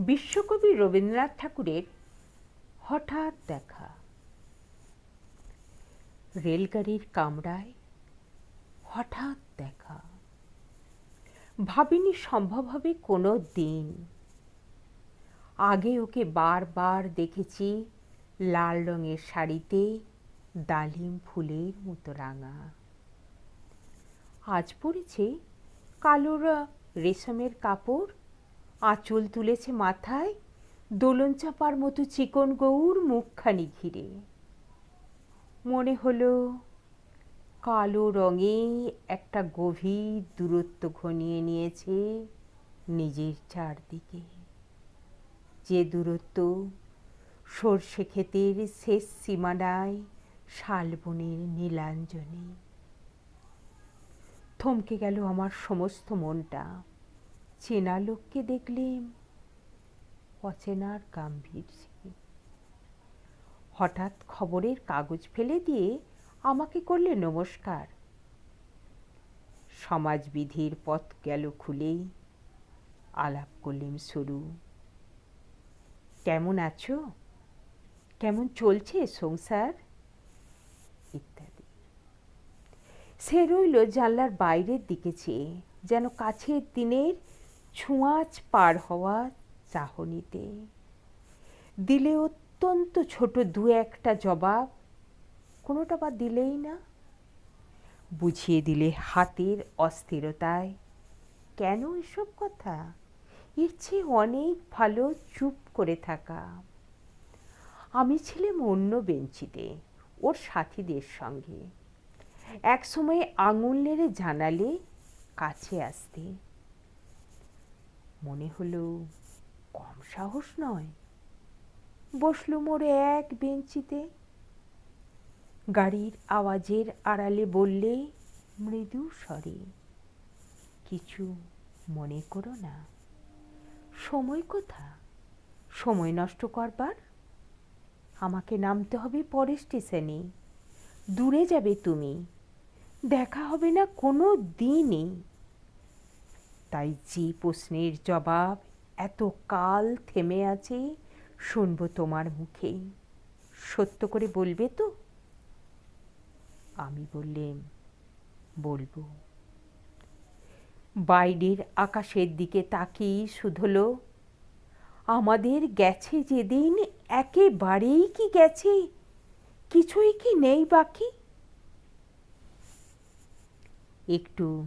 বিশ্বকবি রবীন্দ্রনাথ ঠাকুরের হঠাৎ দেখা। রেলগাড়ির কামরায় হঠাৎ দেখা। ভাবিনি সম্ভব হবে কোনো দিন। আগে ওকে বারবার দেখেছি লাল রঙের শাড়িতে ডালিম ফুলের মতো রাঙা। আজ পড়েছে কালো র- রেশমের কাপড় আঁচল তুলেছে মাথায়, দোলন চাপার মতো চিকন গৌর মুখখানি ঘিরে। মনে হলো কালো রঙে একটা গভীর দূরত্ব ঘনিয়ে নিয়েছে নিজের চারদিকে। যে দূরত্ব সর্ষে ক্ষেতের শেষ সীমানায় শালবনের নীলাঞ্জনে। থমকে গেল আমার সমস্ত মনটা। চেনা লোককে দেখলেম, অচেনার গাম্ভীর্যে হঠাৎ খবরের কাগজ ফেলে দিয়ে আমাকে করলে নমস্কার। সমাজবিধির পথ গেল খুলে আলাপ করলেম শুরু কেমন আছো? কেমন চলছে সংসার? ইত্যাদি। সে রইল জানলার বাইরের দিকে চেয়ে, যেন কাছের দিনের ছোঁয়াচ পার হওয়া চাহনিতে। দিলে অত্যন্ত ছোট দু একটা জবাব, কোনোটা বা দিলেই না। বুঝিয়ে দিলে হাতের অস্থিরতায়। কেন এসব কথা? চেয়ে অনেক ভালো চুপ করে থাকা। আমি ছিলাম অন্য বেঞ্চিতে, ওর সাথীদের সঙ্গে। এক সময় আঙুল নেড়ে জানালে কাছে আসতে। মনে হলো কম সাহস নয়। বসলুম ওর এক বেঞ্চিতে। গাড়ির আওয়াজের আড়ালে বললে, মৃদু স্বরে, কিছু মনে করো না। সময় কোথা? সময় নষ্ট করবার? আমাকে নামতে হবে পরের স্টেশনে। দূরে যাবে তুমি। দেখা হবে না কোনো দিনই। তাই যে প্রশ্নের জবাব এত কাল থেমে আছে, শুনব তোমার মুখেই সত্য করে বলবে তো? আমি বললেম, বলব। বাইরের আকাশের দিকে তাকিয়ে শুধলো, আমাদের গেছে যেদিন একেবারেই কি গেছে, কিছুই কি নেই বাকি? একটু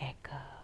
echo.